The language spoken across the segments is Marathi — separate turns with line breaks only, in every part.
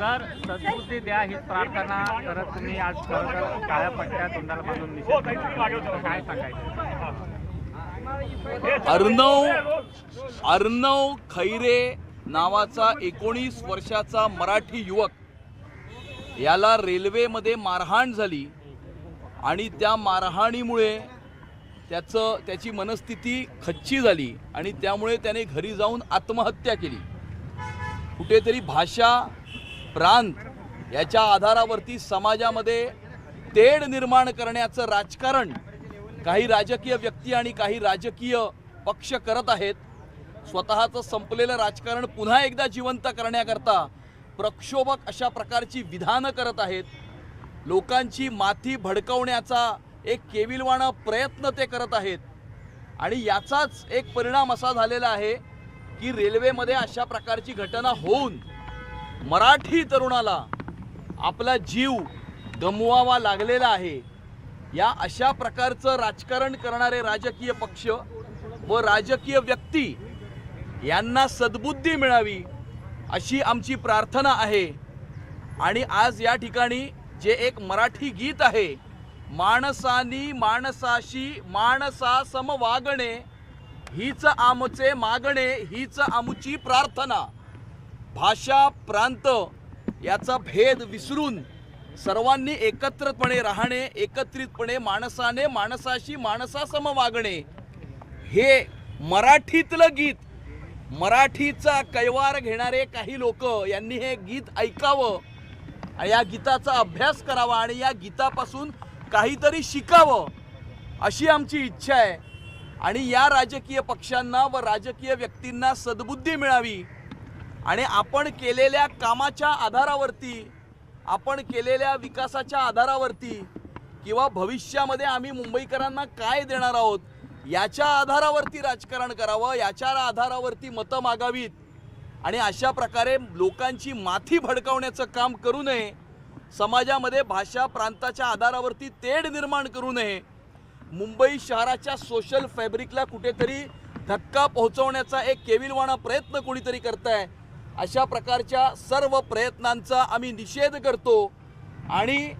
सर सद्बुद्धी द्या ही प्रार्थना करत तुम्ही आज खरं काळ्या पट्ट्या तोंडाला बांधून काय सांगायचं?
अर्णव अर्णव खैरे नावाचा एकोणीस वर्षाचा मराठी युवक. याला रेल्वेमध्ये मारहाण झाली आणि त्या मारहाणीमुळे त्याचं त्याची मनस्थिती खच्ची झाली आणि त्यामुळे त्याने घरी जाऊन आत्महत्या केली. कुठेतरी भाषा प्रांत याच्या आधारावरती समाजामध्ये तेढ निर्माण करण्याचं राजकारण काही राजकीय व्यक्ती आणि काही राजकीय पक्ष करत आहेत. स्वतःचं संपलेलं राजकारण पुन्हा एकदा जिवंत करण्याकरता प्रक्षोभक अशा प्रकारची विधानं करत आहेत. लोकांची माथी भडकवण्याचा एक केविलवाणा प्रयत्न ते करत आहेत. आणि याचाच एक परिणाम असा झालेला आहे की रेल्वेमध्ये अशा प्रकारची घटना होऊन मराठी तरुणाला आपला जीव गमवावा लागलेला आहे. या अशा प्रकारचं राजकारण करणारे राजकीय पक्ष व राजकीय व्यक्ती यांना सद्बुद्धी मिळावी अशी आमची प्रार्थना आहे. आणि आज या ठिकाणी जे एक मराठी गीत आहे माणसानी माणसाशी माणसा सम वागणे हीच आमचे मागणे हीच आमची प्रार्थना. भाषा प्रांत याचा भेद विसरून सर्वांनी एकत्रितपणे राहणे एकत्रितपणे माणसाने माणसाशी माणसासम वागणे. हे मराठीतलं गीत मराठीचा कैवार घेणारे काही लोक यांनी हे गीत ऐकावं. या गीताचा अभ्यास करावा आणि या गीतापासून काहीतरी शिकावं अशी आमची इच्छा आहे. आणि या राजकीय पक्षांना व राजकीय व्यक्तींना सद्बुद्धी मिळावी. आणि आपण केलेल्या कामाच्या आधारावरती आपण केलेल्या विकासाच्या आधारावरती किंवा भविष्यामध्ये आम्ही मुंबईकरांना काय देणार आहोत याच्या आधारावरती राजकारण करावं याच्या आधारावरती मतं मागावीत. आणि अशा प्रकारे लोकांची माथी भडकावण्याचं काम करू नये. समाजामध्ये भाषा प्रांताच्या आधारावरती तेढ निर्माण करू नये. मुंबई शहराच्या सोशल फॅब्रिकला कुठेतरी धक्का पोहोचवण्याचा एक केविलवाणा प्रयत्न कोणीतरी आहे अशा प्रकारच्या सर्व प्रयत्नांचा आम्ही निषेध करतो. आणि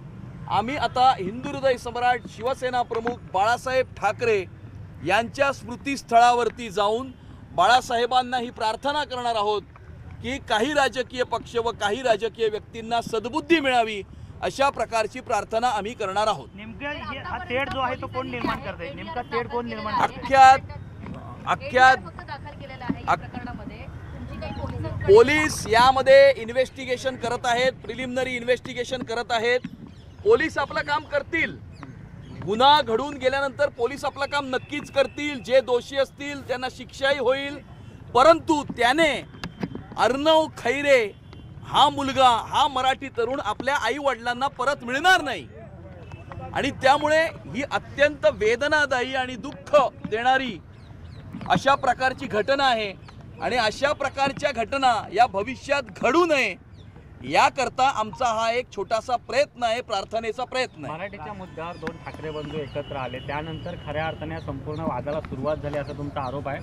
आम्ही आता हिंदू हृदय सम्राट शिवसेना प्रमुख बाळासाहेब ठाकरे यांच्या स्मृतीस्थळावरती जाऊन बाळासाहेबांना ही प्रार्थना करणार आहोत. की काही राजकीय पक्ष व काही राजकीय व्यक्तींना सद्बुद्धी मिळावी अशा प्रकारची प्रार्थना आम्ही करणार आहोत. पोलीस यामध्ये इन्व्हेस्टिगेशन करत आहेत प्रिलिमिनरी इन्व्हेस्टिगेशन करत आहेत. पोलीस आपलं काम करतील. गुन्हा घडून गेल्यानंतर पोलीस आपलं काम नक्कीच करतील. जे दोषी असतील त्यांना शिक्षाही होईल. परंतु त्याने अर्णव खैरे हा मुलगा हा मराठी तरुण आपल्या आई वडिलांना परत मिळणार नाही. आणि त्यामुळे ही अत्यंत वेदनादायी आणि दुःख देणारी अशा प्रकारची घटना आहे. आणि अशा प्रकारच्या घटना या भविष्यात घडू नये याकरता आमचा हा एक छोटासा प्रयत्न आहे प्रार्थनेचा प्रयत्न आहे.
मराठीच्या मुद्द्यावर दोन ठाकरे बंधू एकत्र आले. त्यानंतर खऱ्या अर्थाने संपूर्ण वादाला सुरुवात झाली असा तुमचा आरोप आहे.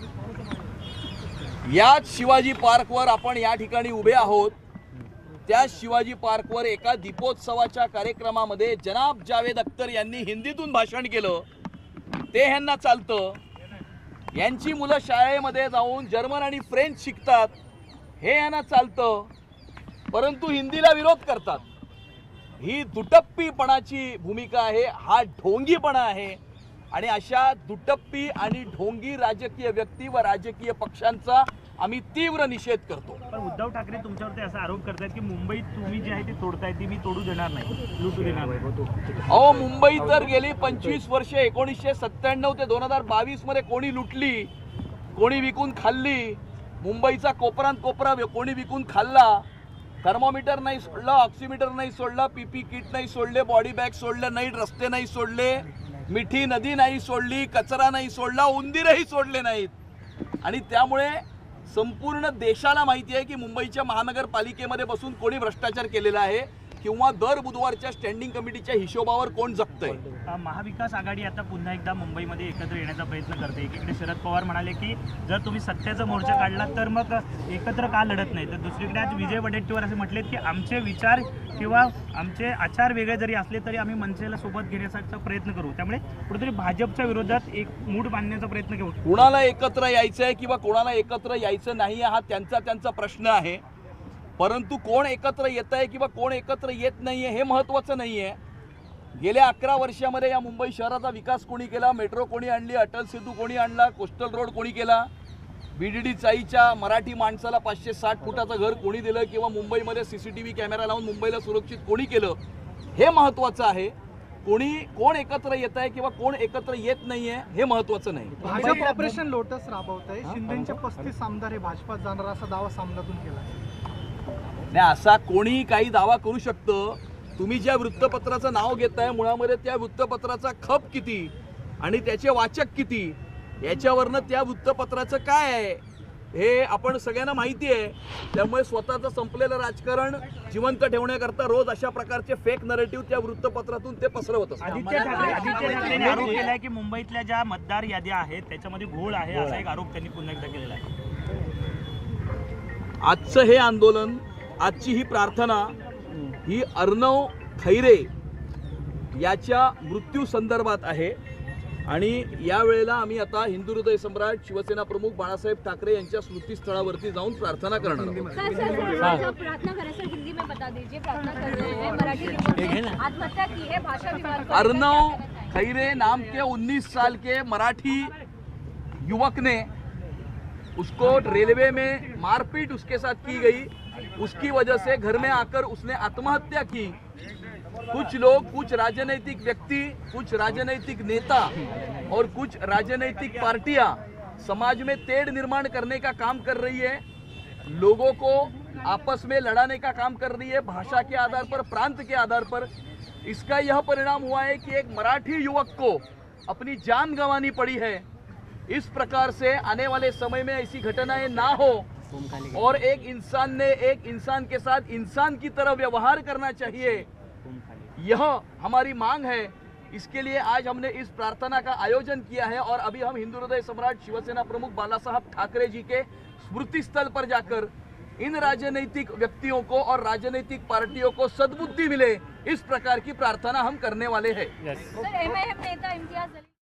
याच शिवाजी पार्कवर आपण या ठिकाणी उभे आहोत. त्या शिवाजी पार्कवर एका दीपोत्सवाच्या कार्यक्रमामध्ये जनाब जावेद अख्तर यांनी हिंदीतून भाषण केलं. ते ह्यांना चालतं. यांची मुलं शाळेमध्ये जाऊन जर्मन आणि फ्रेंच शिकतात. हे यांना चालतं. परंतु हिंदीला विरोध करतात. ही दुटप्पीपणाची भूमिका आहे हा ढोंगीपणा आहे. आणि अशा दुटप्पी आणि ढोंगी राजकीय व्यक्ती व राजकीय पक्षांचा आम्ही तीव्र निषेध करतो.
पण उद्धव ठाकरे तुमच्यावरती असा आरोप करतायत की मुंबईत तुम्ही जी आहे ती तोडताय ती मी तोडू देणार नाही. लुटू देणार नाही.
अहो मुंबई तर गेली पंचवीस वर्षे एकोणीसशे सत्त्याण्णव ते दोन हजार बावीसमध्ये कोणी लुटली कोणी विकून खाल्ली मुंबईचा कोपरात कोपरा कोणी विकून खाल्ला थर्मोमीटर नाही सोडलं ऑक्सिमीटर नाही सोडलं पीपी किट नाही सोडले बॉडी बॅग सोडलं नाही रस्ते नाही सोडले मिठी नदी नाही सोडली कचरा नाही सोडला उंदीरही सोडले नाहीत. आणि त्यामुळे संपूर्ण देशाला माहिती आहे की मुंबईच्या महानगरपालिकेमध्ये बसून कोणी भ्रष्टाचार केलेला आहे. किंवा दर बुधवारच्या स्टँडिंग कमिटीच्या हिशोबावर कोण जगतंय?
महाविकास आघाडी आता पुन्हा एकदा मुंबईमध्ये एकत्र येण्याचा प्रयत्न करते. एकीकडे शरद पवार म्हणाले की जर तुम्ही सत्याचा मोर्चा काढला तर मग एकत्र का लढत नाही? तर दुसरीकडे आज विजय वडेट्टीवार असे म्हटलेत की आमचे विचार किंवा आमचे आचार वेगळे जरी असले तरी आम्ही मनसेला सोबत घेण्याचा प्रयत्न करू. त्यामुळे कुठेतरी भाजपच्या विरोधात एक मूड बांधण्याचा प्रयत्न घेऊ.
कुणाला एकत्र यायचं आहे किंवा कोणाला एकत्र यायचं नाही हा त्यांचा त्यांचा प्रश्न आहे. परंतु कोण एकत्र येत आहे किंवा कोण एकत्र येत नाही आहे हे महत्त्वाचं नाही आहे गेल्या अकरा वर्षामध्ये या मुंबई शहराचा विकास कोणी केला? मेट्रो कोणी आणली? अटल सेतू कोणी आणला? कोस्टल रोड कोणी केला? बी डी डी चाईच्या मराठी माणसाला पाचशे साठ फुटाचं घर कोणी दिलं किंवा मुंबईमध्ये C C T V camera लावून मुंबईला सुरक्षित कोणी केलं? हे महत्त्वाचं आहे. कोणी कोण एकत्र येत आहे किंवा कोण एकत्र येत नाही आहे हे महत्त्वाचं नाही.
भाजप ऑपरेशन लोटस राबवत आहे शिंदेच्या पस्तीस आमदार हे भाजपात जाणार असा दावा सामनातून केला
नाही असा कोणी काही दावा करू शकतं. तुम्ही ज्या वृत्तपत्राचं नाव घेताय मुळामध्ये त्या वृत्तपत्राचा खप किती आणि त्याचे वाचक किती? याच्यावरनं त्या वृत्तपत्राचं काय आहे? हे आपण सगळ्यांना माहिती आहे. त्यामुळे स्वतःचं संपलेलं राजकारण जिवंत ठेवण्याकरता रोज अशा प्रकारचे फेक नरेटिव्ह त्या वृत्तपत्रातून ते पसरवत असतात.
आदित्य ठाकरे आदित्य ठाकरेंनी आरोप केलाय की मुंबईतल्या ज्या मतदार याद्या आहेत त्याच्यामध्ये घोळ आहे असा एक आरोप त्यांनी पुन्हा एकदा केलेला आहे.
आजचं हे आंदोलन आजची ही प्रार्थना ही अर्णव खैरे याच्या मृत्यू संदर्भात आहे. आणि यावेळेला आम्ही आता हिंदू हृदय सम्राट शिवसेना प्रमुख बाळासाहेब ठाकरे यांच्या स्मृतीस्थळावरती जाऊन प्रार्थना करणार आहोत.
सर सर सर सर प्रार्थना करें सर हिंदी में बता दीजिए. प्रार्थना कर रहे हैं मराठी लोगों ने. आत्महत्या की है भाषा विवाद को लेकर
अर्णव? खैरे नाम के 19 साल के मराठी युवक ने उसको रेलवे में मारपीट उसके साथ की गई। उसकी वजह से घर में आकर उसने आत्महत्या की। कुछ लोग, कुछ राजनीतिक व्यक्ति, कुछ राजनीतिक नेता और कुछ राजनीतिक पार्टियाँ समाज में तेड़ निर्माण करने का काम कर रही है। लोगों को आपस में लड़ाने का काम कर रही है, भाषा के आधार पर, प्रांत के आधार पर। इसका यह परिणाम हुआ है कि एक मराठी युवक को अपनी जान गंवानी पड़ी है। इस प्रकार से आने वाले समय में ऐसी घटनाएँ ना हो। और एक इंसान ने एक इंसान के साथ इंसान की तरह व्यवहार करना चाहिए। यह हमारी मांग है। इसके लिए आज हमने इस प्रार्थना का आयोजन किया है और अभी हम हिंदू हृदय सम्राट शिवसेना प्रमुख बाला साहब ठाकरे जी के स्मृति स्थल पर जाकर इन राजनीतिक व्यक्तियों को और राजनीतिक पार्टियों को सद्बुद्धि मिले। इस प्रकार की प्रार्थना हम करने वाले हैं।
सर